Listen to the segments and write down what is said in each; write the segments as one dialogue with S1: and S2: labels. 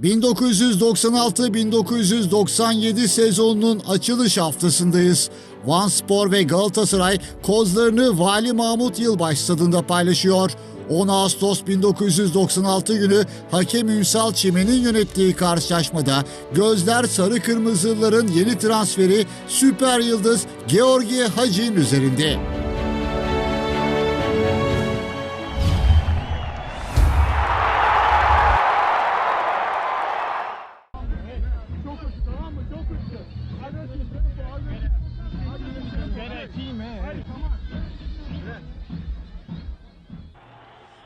S1: 1996-1997 sezonunun açılış haftasındayız. Van Spor ve Galatasaray kozlarını Vali Mahmut Yılbaş stadında paylaşıyor. 10 Ağustos 1996 günü hakem Ünsal Çimen'in yönettiği karşılaşmada gözler sarı kırmızılıların yeni transferi süper yıldız Georgi Hacı'nın üzerinde.
S2: Come on.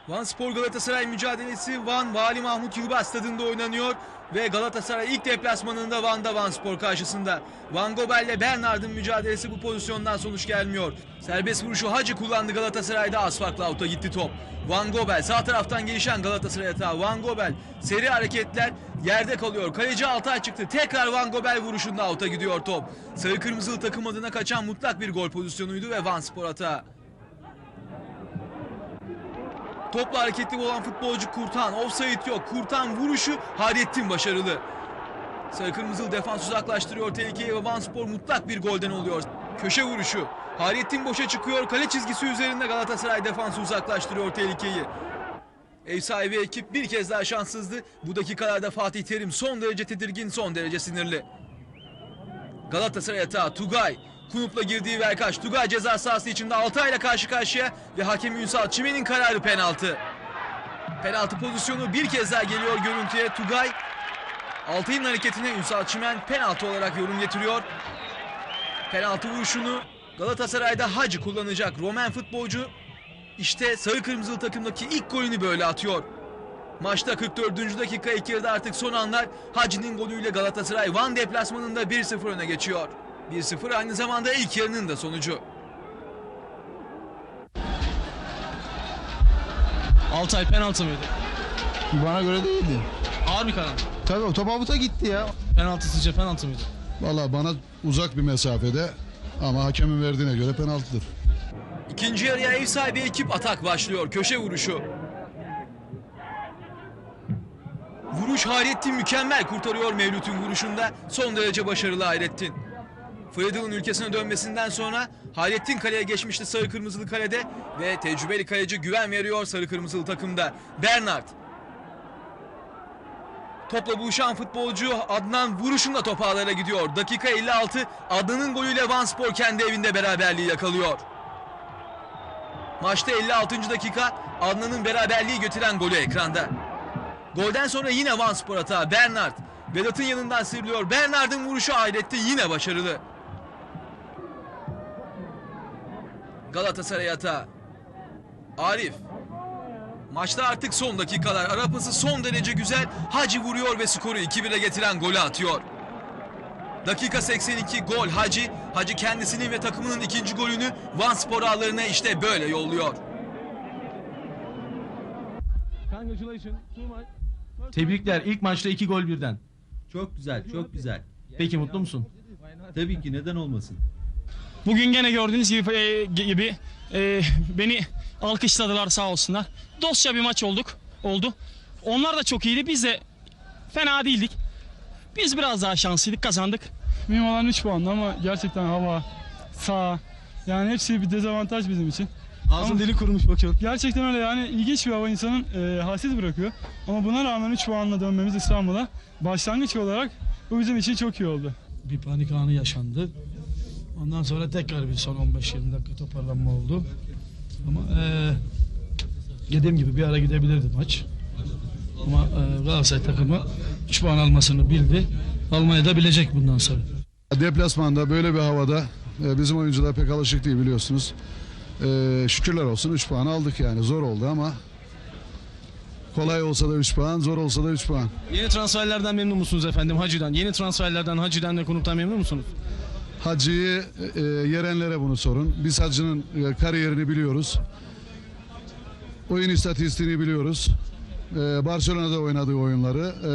S3: Van Spor Galatasaray mücadelesi Van Vali Mahmut Yılmaz stadında oynanıyor ve Galatasaray ilk deplasmanında Van'da Van Spor karşısında. Van Gobel ile Bernard'ın mücadelesi bu pozisyondan sonuç gelmiyor. Serbest vuruşu Hacı kullandı Galatasaray'da az farklı out'a gitti top. Van Gobel sağ taraftan gelişen Galatasaray hata. Van Gobel seri hareketler yerde kalıyor. Kaleci Altay çıktı. Tekrar Van Gobel vuruşunda out'a gidiyor top. Sarı kırmızılı takım adına kaçan mutlak bir gol pozisyonuydu ve Van Spor hata. Topla hareketli olan futbolcu Kurtan. Offside yok. Kurtan vuruşu Hayrettin başarılı. Sarı kırmızılı defans uzaklaştırıyor tehlikeyi ve Van Spor mutlak bir golden oluyor. Köşe vuruşu. Hayrettin boşa çıkıyor. Kale çizgisi üzerinde Galatasaray defansı uzaklaştırıyor tehlikeyi. Ev sahibi ekip bir kez daha şanssızdı. Bu dakikalarda Fatih Terim son derece tedirgin, son derece sinirli. Galatasaray hata Tugay. Kunup'la girdiği Verkaç. Tugay ceza sahası içinde Altay ile karşı karşıya ve hakem Ünsal Çimen'in kararı penaltı. Penaltı pozisyonu bir kez daha geliyor görüntüye. Tugay Altay'ın hareketine Ünsal Çimen penaltı olarak yorum getiriyor. Penaltı vuruşunu Galatasaray'da Hacı kullanacak. Roman futbolcu işte sarı kırmızılı takımdaki ilk golünü böyle atıyor. Maçta 44. dakika ilk yarıda artık son anlar Hacı'nin golüyle Galatasaray Van deplasmanında 1-0 öne geçiyor. 1-0 aynı zamanda ilk yarının da sonucu.
S4: Altay penaltı mıydı?
S5: Bana göre değildi.
S4: Ağır bir karar.
S5: Tabii o top avuta gitti ya.
S4: Penaltı sizce penaltı mıydı?
S5: Valla bana uzak bir mesafede ama hakemin verdiğine göre penaltıdır.
S3: İkinci yarıya ev sahibi ekip atak başlıyor. Köşe vuruşu. Vuruş Hayrettin mükemmel kurtarıyor Mevlüt'ün vuruşunda. Son derece başarılı Hayrettin. Fredal'ın ülkesine dönmesinden sonra Hayrettin kaleye geçmişti sarı kırmızılı kalede ve tecrübeli kaleci güven veriyor sarı kırmızılı takımda. Bernard. Topla buluşan futbolcu Adnan vuruşunda top ağlara gidiyor. Dakika 56 Adnan'ın golüyle Van Spor kendi evinde beraberliği yakalıyor. Maçta 56. dakika Adnan'ın beraberliği götüren golü ekranda. Golden sonra yine Van Spor hata Bernard. Vedat'ın yanından sıyrılıyor. Bernard'ın vuruşu Hayrettin yine başarılı. Galatasaray hata. Arif. Maçta artık son dakikalar. Arapası son derece güzel. Hacı vuruyor ve skoru 2-1'e getiren golü atıyor. Dakika 82 gol Hacı. Hacı kendisinin ve takımının ikinci golünü Van Spor ağlarına işte böyle yolluyor.
S4: Tebrikler. İlk maçta iki gol birden.
S6: Çok güzel, çok güzel.
S4: Peki mutlu musun?
S6: Tabii ki neden olmasın?
S2: Bugün gene gördüğünüz gibi, e, gibi e, beni alkışladılar sağ olsunlar. Dostça bir maç olduk. Oldu. Onlar da çok iyiydi. Biz de fena değildik. Biz biraz daha şanslıydık. Kazandık.
S7: Benim alan 3 puandı ama gerçekten hava, sağ yani hepsi bir dezavantaj bizim için.
S4: Ağzın
S7: Ama-
S4: dili kurumuş bakıyorum.
S7: Gerçekten öyle yani ilginç bir hava insanın e, halsiz bırakıyor. Ama buna rağmen 3 puanla dönmemiz İstanbul'a başlangıç olarak bu bizim için çok iyi oldu.
S8: bir panik anı yaşandı. Ondan sonra tekrar bir son 15-20 dakika toparlanma oldu. Ama eee dediğim gibi bir ara gidebilirdi maç. Ama eee Galatasaray takımı 3 puan almasını bildi. Almayı da bilecek bundan sonra.
S5: Deplasmanda böyle bir havada e, bizim oyuncular pek alışık değil biliyorsunuz. E, şükürler olsun 3 puan aldık yani zor oldu ama kolay olsa da 3 puan zor olsa da 3 puan.
S4: Yeni transferlerden memnun musunuz efendim Hacı'dan? Yeni transferlerden Hacı'dan ve Kunup'tan memnun musunuz?
S5: Hacı'yı e, yerenlere bunu sorun. Biz Hacı'nın e, kariyerini biliyoruz. Oyun istatistiğini biliyoruz. E, Barcelona'da oynadığı oyunları, e,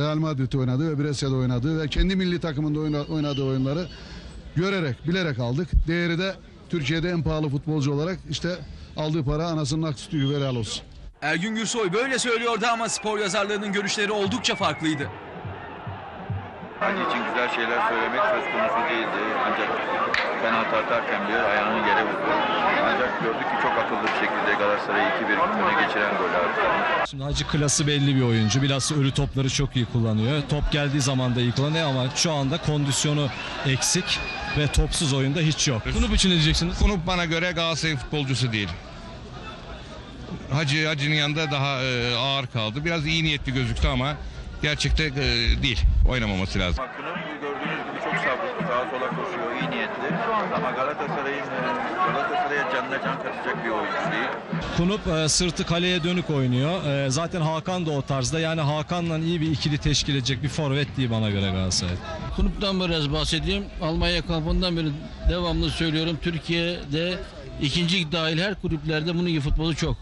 S5: Real Madrid'de oynadığı ve Brescia'da oynadığı ve kendi milli takımında oyna- oynadığı oyunları görerek, bilerek aldık. Değeri de Türkiye'de en pahalı futbolcu olarak işte aldığı para anasının ak sütü helal olsun.
S3: Ergün Gürsoy böyle söylüyordu ama spor yazarlarının görüşleri oldukça farklıydı.
S9: Hacı için güzel şeyler söylemek söz konusu değildi. Ancak penaltı atarken bir ayağını yere vurdu. Ancak gördük ki çok akıllı bir şekilde Galatasaray'ı 2-1 öne geçiren gol attı.
S10: Şimdi Hacı klası belli bir oyuncu. Biraz ölü topları çok iyi kullanıyor. Top geldiği zaman da iyi kullanıyor ama şu anda kondisyonu eksik ve topsuz oyunda hiç yok.
S4: Kunup için ne diyeceksiniz?
S11: Kunup bana göre Galatasaray futbolcusu değil. Hacı Hacı'nın yanında daha e, ağır kaldı. Biraz iyi niyetli gözüktü ama gerçekte e, değil. Oynamaması lazım.
S9: Hakkını gördüğünüz gibi çok sabırlı, sağa sola koşuyor, iyi niyetli. Ama Galatasaray'ın e, Galatasaray'a canına can katacak bir oyuncu değil.
S10: Kunup e, sırtı kaleye dönük oynuyor. E, zaten Hakan da o tarzda. Yani Hakan'la iyi bir ikili teşkil edecek bir forvet değil bana göre Galatasaray.
S8: Kulüpten biraz bahsedeyim. Almanya kampından beri devamlı söylüyorum. Türkiye'de ikinci lig dahil her kulüplerde bunun gibi futbolu çok.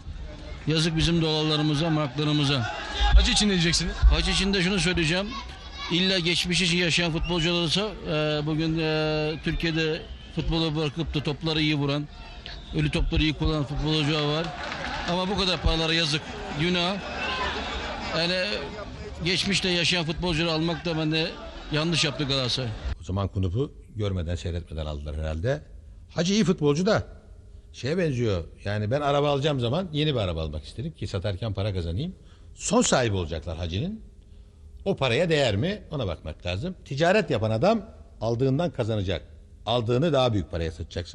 S8: Yazık bizim dolarlarımıza, marklarımıza.
S4: Hacı için ne diyeceksiniz?
S8: Haç için de şunu söyleyeceğim. İlla geçmiş için yaşayan futbolcular olsa e, bugün e, Türkiye'de futbolu bırakıp da topları iyi vuran, ölü topları iyi kullanan futbolcular var. Ama bu kadar paralara yazık, günah. Yani geçmişte yaşayan futbolcuları almak da bende yanlış yaptı Galatasaray.
S11: O zaman Kunup'u görmeden seyretmeden aldılar herhalde. Hacı iyi futbolcu da şeye benziyor. Yani ben araba alacağım zaman yeni bir araba almak isterim ki satarken para kazanayım. Son sahibi olacaklar Hacı'nın. O paraya değer mi? Ona bakmak lazım. Ticaret yapan adam aldığından kazanacak. Aldığını daha büyük paraya satacaksın.